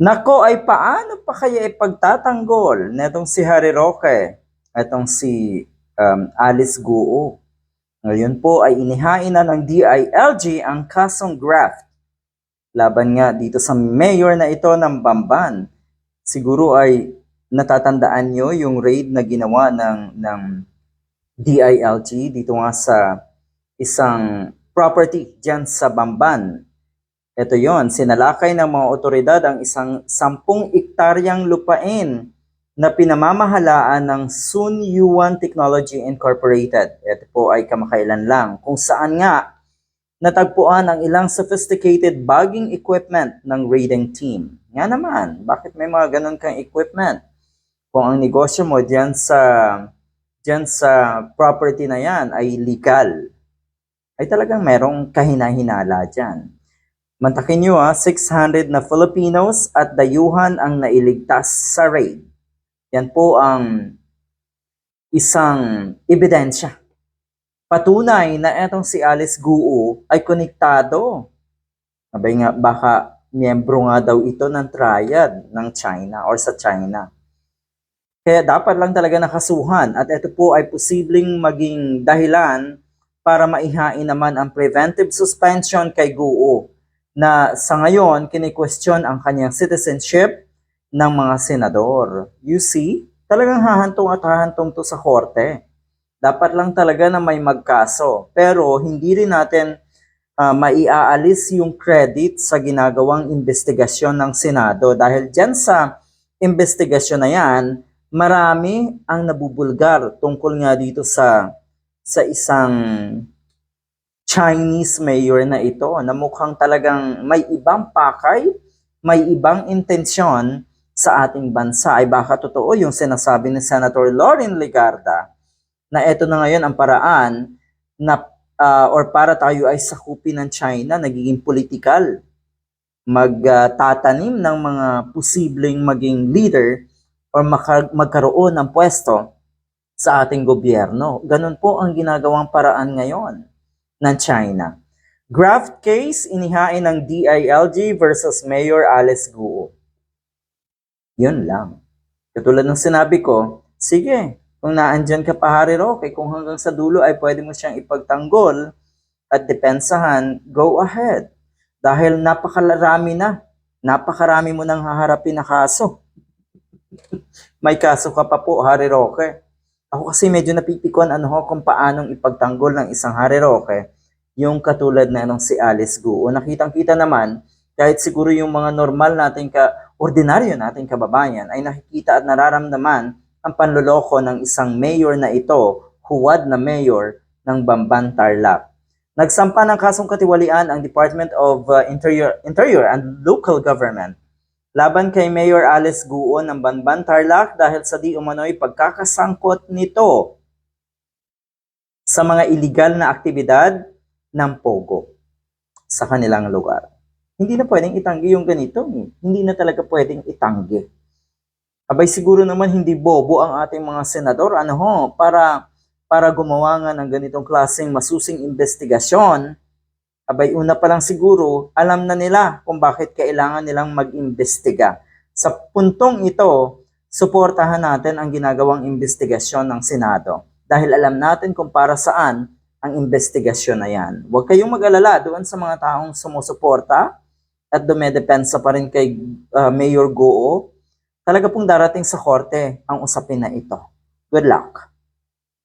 Nako ay paano pa kaya ipagtatanggol netong si Harry Roque, etong si um, Alice Guo. Ngayon po ay inihain na ng DILG ang kasong graft. Laban nga dito sa mayor na ito ng Bamban. Siguro ay natatandaan nyo yung raid na ginawa ng, ng DILG dito nga sa isang property dyan sa Bamban. Ito yon, sinalakay ng mga otoridad ang isang sampung ektaryang lupain na pinamamahalaan ng Sun Yuan Technology Incorporated. Ito po ay kamakailan lang kung saan nga natagpuan ang ilang sophisticated bagging equipment ng raiding team. Nga naman, bakit may mga ganun kang equipment? Kung ang negosyo mo diyan sa diyan sa property na yan ay legal, ay talagang merong kahina-hinala dyan. Mantakin nyo ha, 600 na Filipinos at dayuhan ang nailigtas sa raid. Yan po ang isang ebidensya. Patunay na etong si Alice Guo ay konektado. Sabay nga, baka miyembro nga daw ito ng triad ng China or sa China. Kaya dapat lang talaga nakasuhan at ito po ay posibleng maging dahilan para maihain naman ang preventive suspension kay Guo na sa ngayon kini-question ang kanyang citizenship ng mga senador. You see, talagang hahantong at hahantong to sa korte. Dapat lang talaga na may magkaso. Pero hindi rin natin ah, maiaalis yung credit sa ginagawang investigasyon ng Senado dahil dyan sa investigasyon na yan, marami ang nabubulgar tungkol nga dito sa sa isang Chinese mayor na ito na mukhang talagang may ibang pakay, may ibang intensyon sa ating bansa. Ay baka totoo yung sinasabi ni Senator Lauren Legarda na ito na ngayon ang paraan na ah, or para tayo ay sakupin ng China, nagiging political. Magtatanim ng mga posibleng maging leader or magkaroon ng pwesto sa ating gobyerno. Ganun po ang ginagawang paraan ngayon ng China. Graft case inihain ng DILG versus Mayor Alice Guo. Yun lang. Katulad ng sinabi ko, sige, kung naandyan ka pa Harry Roque, kung hanggang sa dulo ay pwede mo siyang ipagtanggol at depensahan, go ahead. Dahil napakarami na, napakarami mo nang haharapin na kaso. May kaso ka pa po, Harry Roque. Ako kasi medyo napipikon ano ho kung paanong ipagtanggol ng isang Harry Roque yung katulad na nung si Alice Guo. Nakitang-kita naman, kahit siguro yung mga normal nating ka, ordinaryo nating kababayan ay nakikita at nararamdaman ang panloloko ng isang mayor na ito, huwad na mayor ng Bamban Tarlac. Nagsampa ng kasong katiwalian ang Department of uh, Interior, Interior and Local Government laban kay Mayor Alice Guo ng Banban Tarlac dahil sa di umano'y pagkakasangkot nito sa mga illegal na aktibidad ng Pogo sa kanilang lugar. Hindi na pwedeng itanggi yung ganito. eh. Hindi na talaga pwedeng itanggi. Abay siguro naman hindi bobo ang ating mga senador ano ho, para para gumawa nga ng ganitong klaseng masusing investigasyon abay una pa lang siguro, alam na nila kung bakit kailangan nilang mag-imbestiga. Sa puntong ito, suportahan natin ang ginagawang investigasyon ng Senado dahil alam natin kung para saan ang investigasyon na yan. Huwag kayong mag-alala doon sa mga taong sumusuporta at dumedepensa pa rin kay uh, Mayor Goo. Talaga pong darating sa korte ang usapin na ito. Good luck!